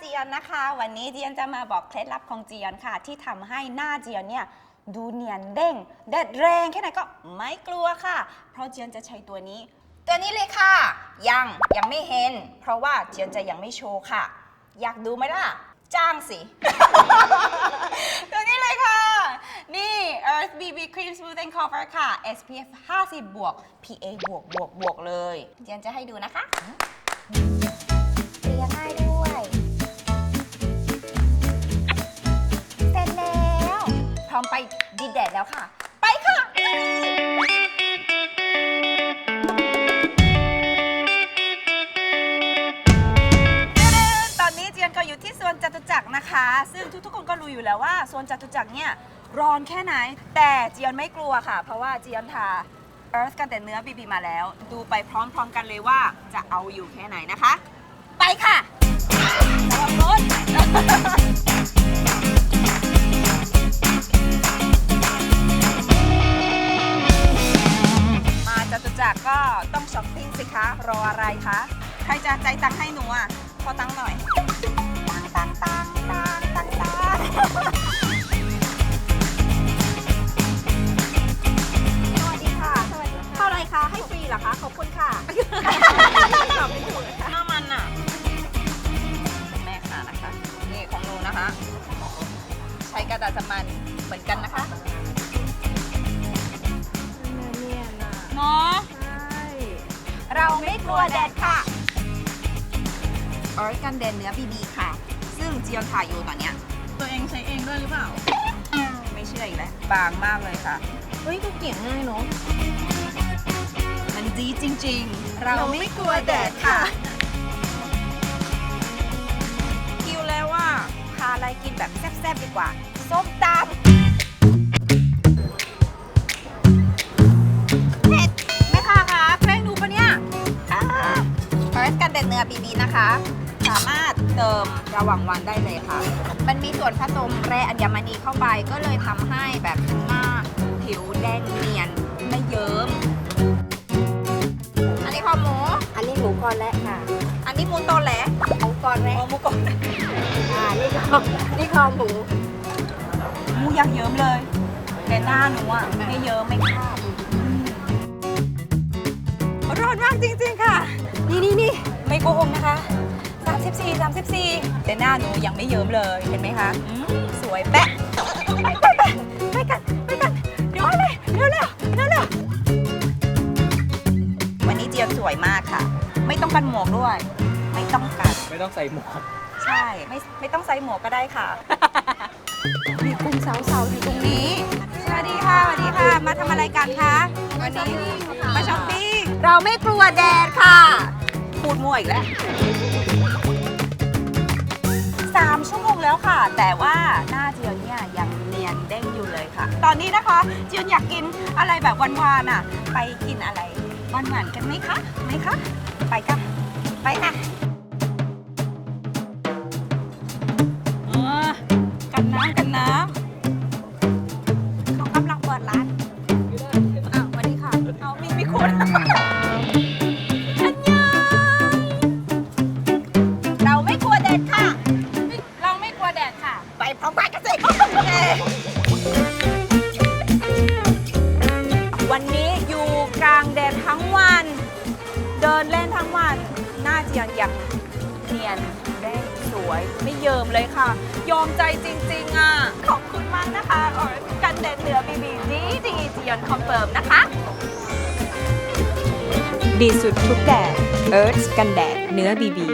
เจียนนะคะ วันนี้เจียนจะมาบอกเคล็ดลับของเจียนค่ะ ที่ทำให้หน้าเจียนเนี่ยดูเนียนเด้งแดดแรงแค่ไหนก็ไม่กลัวค่ะ เพราะเจียนจะใช้ตัวนี้ ตัวนี้เลยค่ะ ยังยังไม่เห็น เพราะว่าเจียนจะยังไม่โชว์ค่ะ อยากดูไหมล่ะ จ้างสิ ตัวนี้เลยค่ะ นี่ Earth BB Cream Smoothing Cover ค่ะ SPF 50บวก PA บวกบวกบวกเลย เจียนจะให้ดูนะคะ เรียง่ายด้วย อมไปดีแดดแล้วค่ะ ไปค่ะ ตอนนี้เจียนก็อยู่ที่สวนจตุจักรนะคะ ซึ่งทุกๆคนก็รู้อยู่แล้วว่าสวนจตุจักรเนี่ยร้อนแค่ไหน แต่เจียนไม่กลัวค่ะ เพราะว่าเจียนทา Earth กันแต่เนื้อบีบีมาแล้ว ดูไปพร้อมๆกันเลยว่าจะเอาอยู่แค่ไหนนะคะ ไปค่ะระวังรถ รออะไรคะ ใครจะใจตังให้หนูอะ ขอตังหน่อย ตังตังตังตังตังตัง เราไม่กลัวแดดค่ะออร์กันเดนเนื้อบีบีค่ะ ซึ่งเจียนถ่ายอยู่ตอนเนี้ย ตัวเองใช้เองด้วยหรือเปล่า ไม่เชื่ออีกแล้วบางมากเลยค่ะ เฮ้ยดูเกี่ยงง่ายเนาะ มันดีจริงๆ เราไม่กลัวแดดค่ะ คิวแล้วว่าพาอะไรกินแบบแซ่บๆดีกว่า ส้มตำ ร์สกันเด็ดเนื้อบีบีนะคะ สามารถเติมระหว่างวันได้เลยค่ะ มันมีส่วนผสมแร่อัญมณีเข้าไปก็เลยทำให้แบบหน้าผิวแดงเนียนไม่เยิ้ม อันนี้คอหมู อันนี้หมูกรและค่ะ อันนี้หมูโตแหลหมูกรและอ๋อหมูกรอบค่ะนี่คอนี่คอหมูหมูยักษ์เยิ้มเลย แต่หน้าหนูอะไม่เยิ้มไม่คาบร้อนมากจริงๆค่ะ นี่นี่นี่ ไม่โกหกนะคะ 34 34 แต่หน้าหนูยังไม่เยิ้มเลย เห็นไหมคะอืมสวยแปะไปไปไปไปกันไปกันเดี๋ยวเลยเร็วเร็วเร็วเร็ววันนี้เจียนสวยมากค่ะ ไม่ต้องกันหมวกด้วย ไม่ต้องกัน ไม่ต้องใส่หมวก ใช่ ไม่ไม่ต้องใส่หมวกก็ได้ค่ะ มีกลุ่มสาวๆอยู่ตรงนี้ สวัสดีค่ะ สวัสดีค่ะ มาทำอะไรกันคะ วันนี้มาช้อปปิ้ง เราไม่กลัวแดดค่ะ พูดมั่วอีกแล้วสามชั่วโมงแล้วค่ะ แต่ว่าหน้าเจียวเนี่ยยังเนียนเด้งอยู่เลยค่ะ ตอนนี้นะคะเจียนอยากกินอะไรแบบหวานๆอะ ไปกินอะไรหวานๆกันไหมคะไหมคะ ไปค่ะ ไปค่ะ ดินเล่นทั้งวันหน้าเจียนยังเนียนแดงสวยไม่เยิมเลยค่ะ ยอมใจจริงๆอะขอบคุณมากนะคะกันแดดเหนือบีบีดีดีจียนคอนเฟิร์มนะคะ ดีสุดทุกแดด Earth กันแดดเนื้อบีบี